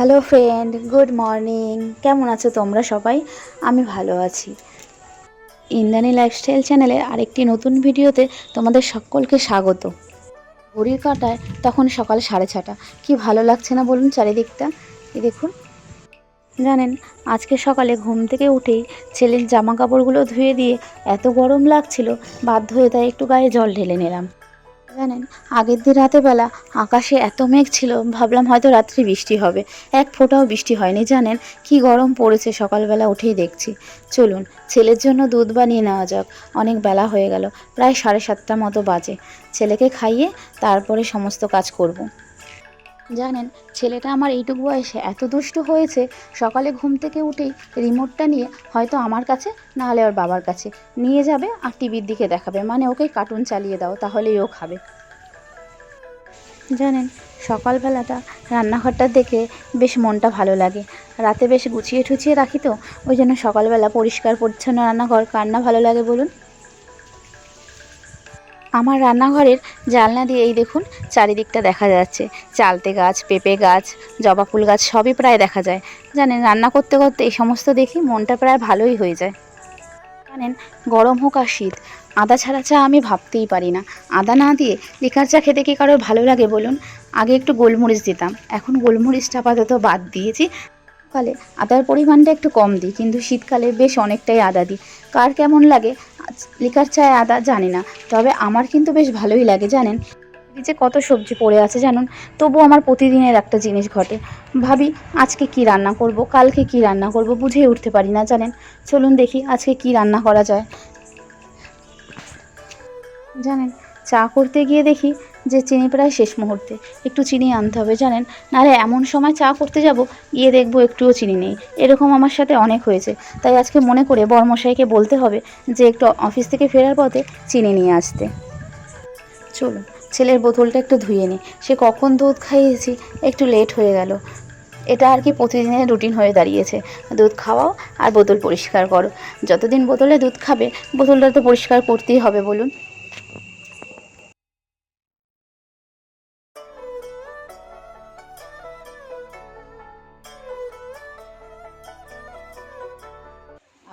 Hello friend good morning কেমন আছো তোমরা সবাই? আমি ভালো আছি। ইন্দ্রাণী লাইফস্টাইল চ্যানেলে আরেকটি নতুন ভিডিওতে তোমাদের সকলকে স্বাগত। ঘড়ির কাঁটায় তখন সকাল সাড়ে ছটা। কি ভালো লাগছে না বলুন চারিদিকটা? এই দেখুন। জানেন, আজকে সকালে ঘুম থেকে উঠেই ছেলের জামা কাপড়গুলো ধুয়ে দিয়ে এত গরম লাগছিল, বাধ্য হয়ে তাই একটু গায়ে জল ঢেলে নিলাম। জানেন, আগের দিন রাতেবেলা আকাশে এত মেঘ ছিল, ভাবলাম হয়তো রাত্রি বৃষ্টি হবে। এক ফোঁটাও বৃষ্টি হয়নি, জানেন? কি গরম পড়েছে, সকালবেলা উঠেই দেখছি। চলুন, ছেলের জন্য দুধ বানিয়ে নেওয়া যাক। অনেক বেলা হয়ে গেল, প্রায় সাড়ে সাতটা মতো বাজে। ছেলেকে খাইয়ে তারপরে সমস্ত কাজ করব। জানেন, ছেলেটা আমার এইটুকু বয়সে এত দুষ্টু হয়েছে, সকালে ঘুম থেকে উঠেই রিমোটটা নিয়ে হয়তো আমার কাছে, না হলে ওর বাবার কাছে নিয়ে যাবে আর টিভির দিকে দেখাবে। মানে ওকে কার্টুন চালিয়ে দাও, তাহলেই ও খাবে। জানেন, সকালবেলাটা রান্নাঘরটা দেখে বেশ মনটা ভালো লাগে। রাতে বেশ গুছিয়ে ঠুছিয়ে রাখি তো, ওই জন্য সকালবেলা পরিষ্কার পরিচ্ছন্ন রান্নাঘর কার না ভালো লাগে বলুন? আমার রান্নাঘরের জানলা দিয়ে এই দেখুন চারিদিকটা দেখা যাচ্ছে। চালতে গাছ, পেঁপে গাছ, জবা ফুল গাছ সবই প্রায় দেখা যায়। জানেন, রান্না করতে করতে এই সমস্ত দেখি মনটা প্রায় ভালোই হয়ে যায়। জানেন, গরম হোক আর শীত, আদা ছাড়া চা আমি ভাবতেই পারি না। আদা না দিয়ে লিকার চা খেতে কি কারোর ভালো লাগে বলুন? আগে একটু গোলমরিচ দিতাম, এখন গোলমরিচটা আপাতত বাদ দিয়েছি। কালে আদার পরিমাণটা একটু কম দিই, কিন্তু শীতকালে বেশ অনেকটাই আদা দিই। কার কেমন লাগে? লিকার চায় আদা জানি না, তবে আমার কিন্তু বেশ ভালোই লাগে, জানেন? যে কত সবজি পড়ে আছে, জানুন? তবু আমার প্রতিদিনের একটা জিনিস ঘটে। ভাবি, আজকে কি রান্না করব? কালকে কি রান্না করব? বুঝেই উঠতে পারি না, জানেন? চলুন দেখি আজকে কি রান্না করা যায়। জানেন, চা করতে গিয়ে দেখি যে চিনি প্রায় শেষ মুহূর্তে। একটু চিনি আনতে হবে, জানেন? নাহলে এমন সময় চা করতে যাব, গিয়ে দেখব একটুও চিনি নেই। এরকম আমার সাথে অনেক হয়েছে। তাই আজকে মনে করে বরমশাইকে বলতে হবে যে একটু অফিস থেকে ফেরার পথে চিনি নিয়ে আসতে। চলুন, ছেলের বোতলটা একটু ধুয়ে নিই। সে কখন দুধ খাইয়েছি? একটু লেট হয়ে গেল। এটা আর কি প্রতিদিনের রুটিন হয়ে দাঁড়িয়েছে। দুধ খাওয়াও আর বোতল পরিষ্কার করো। যতদিন বোতলে দুধ খাবে, বোতলটা তো পরিষ্কার করতেই হবে, বলুন।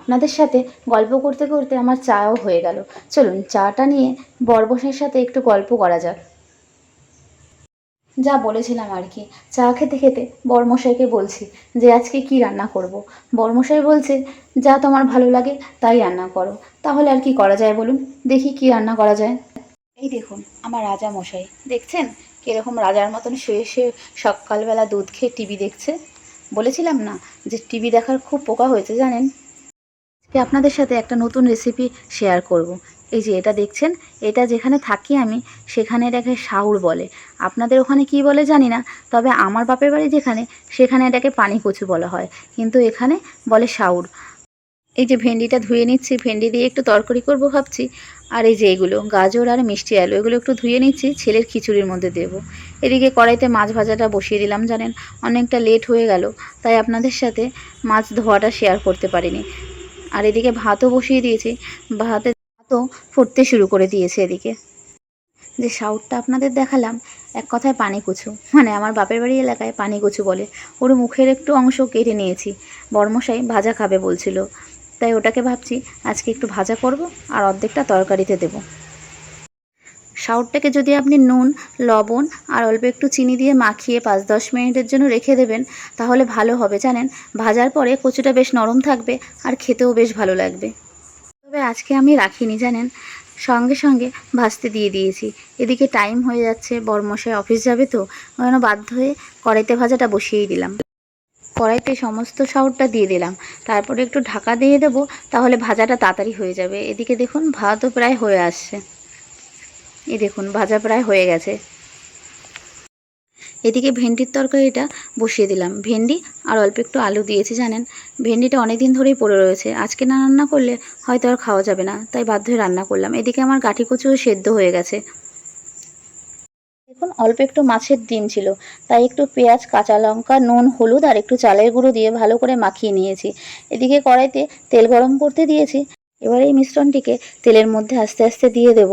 আপনাদের সাথে গল্প করতে করতে আমার চাও হয়ে গেল। চলুন, চাটা নিয়ে বরবসের সাথে একটু গল্প করা যাক। যা বলেছিলাম আর কি, চা খেতে খেতে বরমশাইকে বলছি যে আজকে কি রান্না করব। বরমশাই বলছে, যা তোমার ভালো লাগে তাই রান্না করো। তাহলে আর কি করা যায় বলুন? দেখি কি রান্না করা যায়। এই দেখুন, আমার রাজা মশাই দেখছেন? কীরকম রাজার মতন শুয়ে শুয়ে সকালবেলা দুধ খেয়ে টিভি দেখছে। বলেছিলাম না যে টিভি দেখার খুব পোকা হয়েছে, জানেন? আজকে আপনাদের সাথে একটা নতুন রেসিপি শেয়ার করব। এই যে এটা দেখছেন, এটা যেখানে থাকি আমি, সেখানে এটাকে শাউর বলে। আপনাদের ওখানে কি বলে জানি না, তবে আমার বাপের বাড়ি যেখানে, সেখানে এটাকে পানি কচু বলা হয়। কিন্তু এখানে বলে শাউর। এই যে ভেন্ডিটা ধুয়ে নিচ্ছি, ভেন্ডি দিয়ে একটু তরকারি করব ভাবছি। আর এই যে এগুলো, গাজর আর মিষ্টি আলু, এগুলো একটু ধুয়ে নিচ্ছি, ছেলের খিচুড়ির মধ্যে দেব। এদিকে কড়াইতে মাছ ভাজাটা বসিয়ে দিলাম, জানেন, অনেকটা লেট হয়ে গেল, তাই আপনাদের সাথে মাছ ধোয়াটা শেয়ার করতে পারিনি। আর এদিকে ভাতও বসিয়ে দিয়েছি। ভাতে ভাতও ফুটতে শুরু করে দিয়েছে এদিকে। যে সাউটটা আপনাদের দেখালাম, এক কথায় পানি কুচু। মানে আমার বাপের বাড়ি এলাকায় পানি কুচু বলে। ওর মুখের একটু অংশ কেটে নিয়েছি। বর্মশাই ভাজা খাবে বলছিল। তাই ওটাকে ভাবছি আজকে একটু ভাজা করব আর অর্ধেকটা তরকারিতে দেব। শাউটটাকে যদি আপনি নুন, লবণ আর অল্প একটু চিনি দিয়ে মাখিয়ে পাঁচ দশ মিনিটের জন্য রেখে দেবেন, তাহলে ভালো হবে, জানেন? ভাজার পরে কচুটা বেশ নরম থাকবে আর খেতেও বেশ ভালো লাগবে। তবে আজকে আমি রাখিনি, জানেন? সঙ্গে সঙ্গে ভাজতে দিয়ে দিয়েছি। এদিকে টাইম হয়ে যাচ্ছে, বরমশাই অফিস যাবে তো জন্য বাধ্য হয়ে কড়াইতে ভাজাটা বসিয়েই দিলাম। কড়াইতে সমস্ত শাউটটা দিয়ে দিলাম। তারপরে একটু ঢাকা দিয়ে দেবো, তাহলে ভাজাটা তাড়াতাড়ি হয়ে যাবে। এদিকে দেখুন, ভাতও প্রায় হয়ে আসছে। এই দেখুন, ভাজা প্রায় হয়ে গেছে। এদিকে ভেন্ডির তরকারিটা বসিয়ে দিলাম। ভেন্ডি আর অল্প একটু আলু দিয়েছি, জানেন? ভেন্ডিটা অনেক দিন ধরেই পড়ে রয়েছে। আজকে না রান্না করলে হয়তো আর খাওয়া যাবে না, তাই বাধ্য হয়ে রান্না করলাম। এদিকে আমার গাঠি সেদ্ধ হয়ে গেছে। দেখুন, অল্প একটু মাছের ডিম ছিল, তাই একটু পেঁয়াজ, কাঁচা লঙ্কা, নুন, হলুদ আর একটু চালের গুঁড়ো দিয়ে ভালো করে মাখিয়ে নিয়েছি। এদিকে কড়াইতে তেল গরম করতে দিয়েছি। এবার এই মিশ্রণটিকে তেলের মধ্যে আস্তে আস্তে দিয়ে দেব।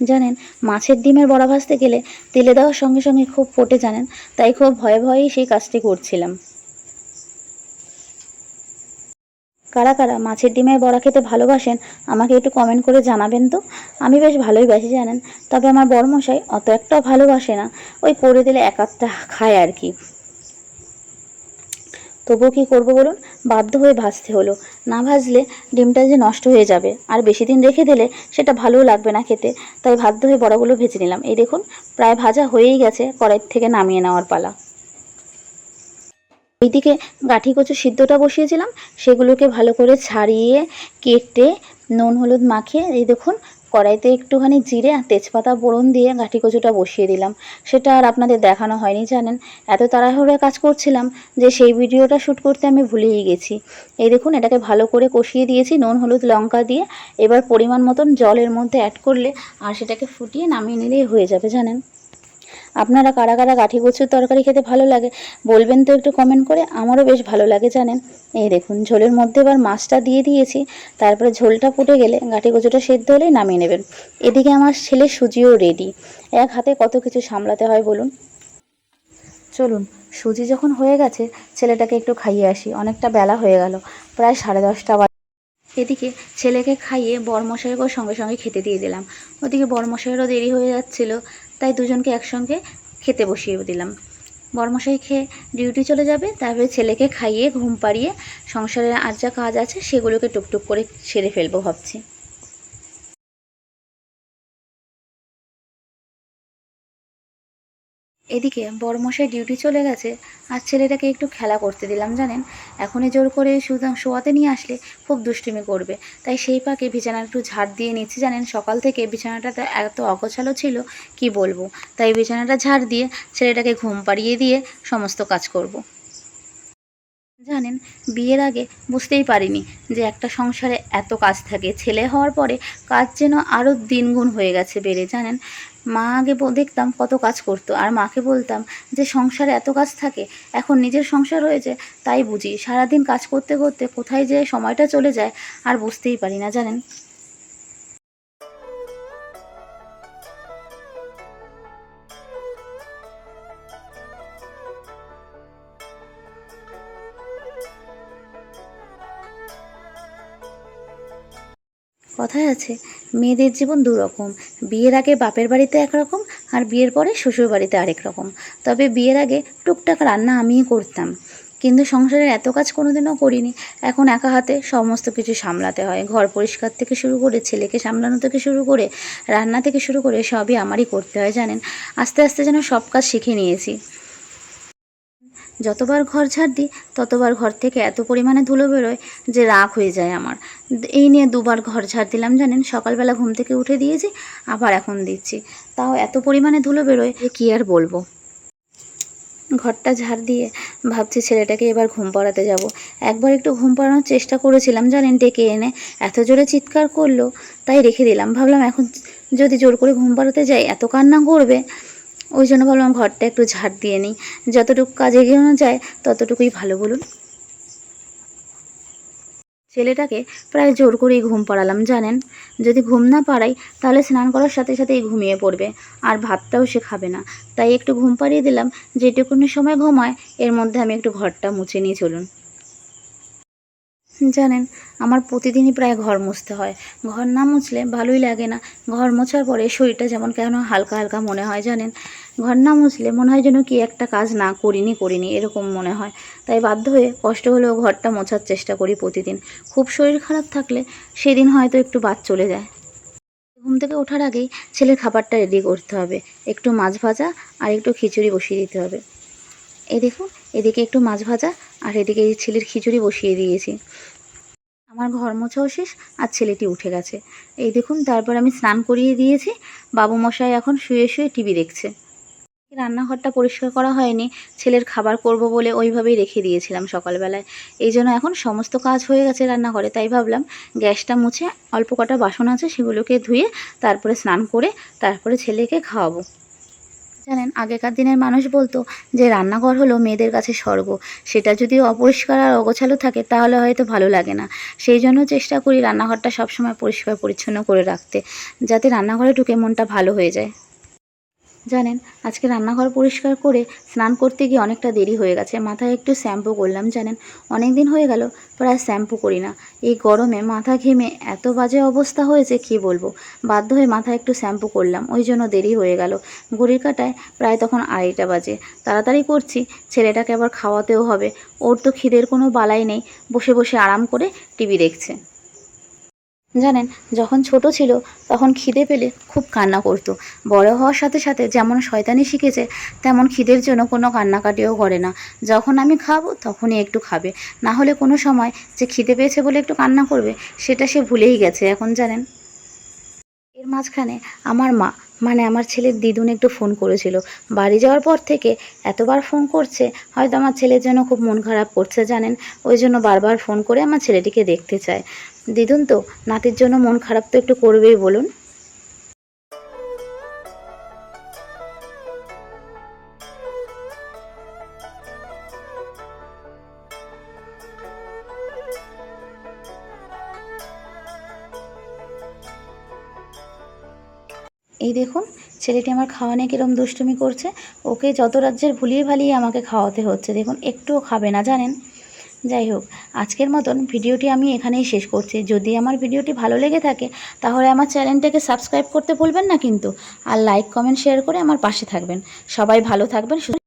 জানেন, মাছের ডিমের বড়া ভাজতে গেলে তেলে দেওয়ার সঙ্গে সঙ্গে খুব ফোটে জানেন, তাই খুব ভয়ে ভয়েই সেই কাজটি করছিলাম। কারা কারা মাছের ডিমের বড়া খেতে ভালোবাসেন, আমাকে একটু কমেন্ট করে জানাবেন তো? আমি বেশ ভালোই বাসি জানেন, তবে আমার বড়মশাই অত একটাও ভালোবাসে না, ওই করে দিলে এক আধটা খায় আর কি। তবুও কী করব বলুন? বাধ্য হয়ে ভাজতে হলো। না ভাজলে ডিমটা যে নষ্ট হয়ে যাবে। আর বেশি দিন রেখে দিলে সেটা ভালোও লাগবে না খেতে। তাই বাধ্য হয়ে বড়াগুলো ভেজে নিলাম। এই দেখুন, প্রায় ভাজা হয়েই গেছে কড়াই থেকে নামিয়ে নেওয়ার পালা। এইদিকে গাঠি কচু সিদ্ধটা বসিয়েছিলাম। সেগুলোকে ভালো করে ছাড়িয়ে, কেটে, নুন হলুদ মাখিয়ে, এই দেখুন কড়াইতে একটুখানি জিরে আর তেজপাতা ফোড়ন দিয়ে গাঁঠি কচুটা বসিয়ে দিলাম। সেটা আর আপনাদের দেখানো হয়নি, জানেন। এত তাড়াহুড়ো কাজ করছিলাম যে সেই ভিডিওটা শ্যুট করতে আমি ভুলেই গেছি। এই দেখুন, এটাকে ভালো করে কষিয়ে দিয়েছি, নুন, হলুদ, লঙ্কা দিয়ে। এবার পরিমাণ মতন জলের মধ্যে অ্যাড করলে আর সেটাকে ফুটিয়ে নামিয়ে নিলেই হয়ে যাবে, জানেন। আপনারা কারা কারা গাঠি কচুর তরকারি খেতে ভালো লাগে বলবেন তো একটু কমেন্ট করে, আমারও বেশ ভালো লাগে জানেন। এই দেখুন, ঝোলের মধ্যে এবার মাছটা দিয়ে দিয়েছি, তারপরে ঝোলটা ফুটে গেলে গাঠি কচুটা সেদ্ধ হলেই নামিয়ে নেবেন। এদিকে আমার ছেলে সুজিও রেডি এক হাতে কত কিছু সামলাতে হয় বলুন। চলুন, সুজি যখন হয়ে গেছে, ছেলেটাকে একটু খাইয়ে আসি। অনেকটা বেলা হয়ে গেল, প্রায় সাড়ে দশটা এদিকে ছেলেকে খাইয়ে বরমশাইকেও সঙ্গে সঙ্গে খেতে দিয়ে দিলাম। ওদিকে বরমশাইয়েরও দেরি হয়ে যাচ্ছিল তাই দুজনকে একসঙ্গে খেতে বসিয়ে দিলাম। বরমশাই খেয়ে ডিউটি চলে যাবে, তারপরে ছেলেকে খাইয়ে, ঘুম পাড়িয়ে সংসারের আর যা কাজ আছে সেগুলোকে টুকটুক করে সেরে ফেলব ভাবছি। এদিকে বড়মশাই ডিউটি চলে গেছে, আর ছেলেটাকে একটু খেলা করতে দিলাম, জানেন? এখনই জোর করে শুধু শোয়াতে নিয়ে আসলে খুব দুষ্টুমি করবে। তাই সেই পাকে বিছানা একটু ঝাড় দিয়ে নিচ্ছি, জানেন? সকাল থেকে বিছানাটা এত অগোছালো ছিল, কি বলব? তাই বিছানাটা ঝাড় দিয়ে ছেলেটাকে ঘুম পাড়িয়ে দিয়ে সমস্ত কাজ করব। জানেন, বিয়ের আগে বুঝতেই পারিনি যে একটা সংসারে এত কাজ থাকে। ছেলে হওয়ার পরে কাজ যেন আরও দিনগুণ হয়ে গেছে বেড়ে, জানেন? মা আগে দেখতাম কত কাজ করতো, আর মাকে বলতাম যে সংসারে এত কাজ থাকে, এখন নিজের সংসার হয়েছে, তাই বুঝি সারাদিন কাজ করতে করতে কোথায় যে সময়টা চলে যায়, আর বুঝতেই পারি না, জানেন? কথায় আছে, মেয়েদের জীবন দুরকম। বিয়ের আগে বাপের বাড়িতে একরকম আর বিয়ের পরে শ্বশুর বাড়িতে আরেক রকম। তবে বিয়ের আগে টুকটাক রান্না আমিই করতাম। কিন্তু সংসারের এত কাজ কোনোদিনও করিনি। এখন একা হাতে সমস্ত কিছু সামলাতে হয়। ঘর পরিষ্কার থেকে শুরু করে ছেলেকে সামলানো থেকে শুরু করে রান্না থেকে শুরু করে সবই আমারই করতে হয়, জানেন? আস্তে আস্তে যেন সব কাজ শিখে নিয়েছি। যতবার ঘর ঝাড় দিই, ততবার ঘর থেকে এত পরিমাণে ধুলো বেরোয় যে রাগ হয়ে যায় আমার। এই নিয়ে দুবার ঘর ঝাড় দিলাম, জানেন? সকালবেলা ঘুম থেকে উঠে দিয়েছি, আবার এখন দিচ্ছি। তাও এত পরিমাণে ধুলো বেরোয় যে কী আর বলব? ঘরটা ঝাড় দিয়ে ভাবছি ছেলেটাকে এবার ঘুম পাড়াতে যাব। একবার একটু ঘুম পাড়ানোর চেষ্টা করেছিলাম, জানেন? ডেকে এনে এত জোরে চিৎকার করল, তাই রেখে দিলাম। ভাবলাম এখন যদি জোর করে ঘুম পাড়াতে যাই, এত কান্না করবে। ওই জন্য ভাবলাম ঘরটা একটু ঝাড় দিয়ে নিই। যতটুকু কাজে এগিয়ে যায়, ততটুকুই ভালো, বলুন। ছেলেটাকে প্রায় জোর করেই ঘুম পাড়ালাম, জানেন? যদি ঘুম না পাড়াই, তাহলে স্নান করার সাথে সাথেই ঘুমিয়ে পড়বে, আর ভাতটাও সে খাবে না। তাই একটু ঘুম পাড়িয়ে দিলাম, যেটুকুনি সময় ঘুমায়, এর মধ্যে আমি একটু ঘরটা মুছে নিয়ে চলুন। জানেন, আমার প্রতিদিনই প্রায় ঘর মুছতে হয়। ঘর না মুছলে ভালোই লাগে না। ঘর মোছার পরে শরীরটা যেমন কেন হালকা হালকা মনে হয় জানেন? ঘর না মুছলে মনে হয় যেন কি একটা কাজ না করিনি করিনি, এরকম মনে হয়। তাই বাধ্য হয়ে কষ্ট হলেও ঘরটা মোছার চেষ্টা করি প্রতিদিন। খুব শরীর খারাপ থাকলে সেদিন হয়তো একটু বাদ চলে যায়। ঘুম থেকে ওঠার আগেই ছেলের খাবারটা রেডি করতে হবে। একটু মাছ ভাজা আর একটু খিচুড়ি বসিয়ে দিতে হবে। এই দেখুন এদিকে একটু মাছ ভাজা, আর এদিকে এই ছেলের খিচুড়ি বসিয়ে দিয়েছি। আমার ঘর মোছাও শেষ, আর ছেলেটি উঠে গেছে। এই দেখুন, তারপর আমি স্নান করিয়ে দিয়েছি। বাবু মশাই এখন শুয়ে শুয়ে টিভি দেখছে। রান্নাঘরটা পরিষ্কার করা হয়নি। ছেলের খাবার করব বলে ওইভাবেই রেখে দিয়েছিলাম সকালবেলায়। এই জন্য এখন সমস্ত কাজ হয়ে গেছে রান্নাঘরে, তাই ভাবলাম গ্যাসটা মুছে অল্প কটা বাসন আছে সেগুলোকে ধুয়ে তারপরে স্নান করে তারপরে ছেলেকে খাওয়াবো। জানেন, আগেকার দিনের মানুষ বলতো যে রান্নাঘর হলো মেয়েদের কাছে স্বর্গ। সেটা যদি অপরিষ্কার আর অগোছালো থাকে, তাহলে হয়তো ভালো লাগে না। সেই জন্য চেষ্টা করি রান্নাঘরটা সবসময় পরিষ্কার পরিচ্ছন্ন করে রাখতে, যাতে রান্নাঘরে ঢুকে মনটা ভালো হয়ে যায়। জানেন, আজকে রান্নাঘর পরিষ্কার করে স্নান করতে গিয়ে অনেকটা দেরি হয়ে গেছে। মাথায় একটু শ্যাম্পু করলাম, জানেন। অনেক দিন হয়ে গেল, প্রায় শ্যাম্পু করি না। এই গরমে মাথা ঘেমে এত বাজে অবস্থা হয়েছে, কি বলব? বাধ্য হয়ে মাথায় একটু শ্যাম্পু করলাম, ওই জন্য দেরি হয়ে গেল। ঘড়ির কাটায় প্রায় তখন আড়াইটা বাজে। তাড়াতাড়ি করছি, ছেলেটাকে আবার খাওয়াতেও হবে। ওর তো খিদের কোনো বালাই নেই, বসে বসে আরাম করে টিভি দেখছে। জানেন, যখন ছোট ছিল তখন খিদে পেলে খুব কান্না করতো। বড় হওয়ার সাথে সাথে যেমন শয়তানি শিখেছে, তেমন খিদের জন্য কোনো কান্নাকাটিও করে না। যখন আমি খাব তখনই একটু খাবে। না হলে কোনো সময় যে খিদে পেয়েছে বলে একটু কান্না করবে, সেটা সে ভুলেই গেছে, এখন জানেন? এর মাঝখানে আমার মা মানে আমার ছেলের দিদুন একটু ফোন করেছিল। বাড়ি যাওয়ার পর থেকে এতবার ফোন করছে, হয়তো আমার ছেলের জন্য খুব মন খারাপ করছে জানেন, ওই জন্য বারবার ফোন করে আমার ছেলেটিকে দেখতে চায়। দিদুন তো, নাতির জন্য মন খারাপ তো একটু করবেই বলুন। এই দেখুন, ছেলেটি আমার খাওয়া নিয়ে কীরকম দুষ্টুমি করছে। ওকে যত রাজ্যের ভুলিয়ে ভালিয়ে আমাকে খাওয়াতে হচ্ছে। দেখুন, একটুও খাবে না, জানেন? যাই হোক, আজকের মতন ভিডিওটি আমি এখানেই শেষ করছি। যদি আমার ভিডিওটি ভালো লেগে থাকে, তাহলে আমার চ্যানেলটাকে সাবস্ক্রাইব করতে ভুলবেন না কিন্তু। আর লাইক, কমেন্ট, শেয়ার করে আমার পাশে থাকবেন। সবাই ভালো থাকবেন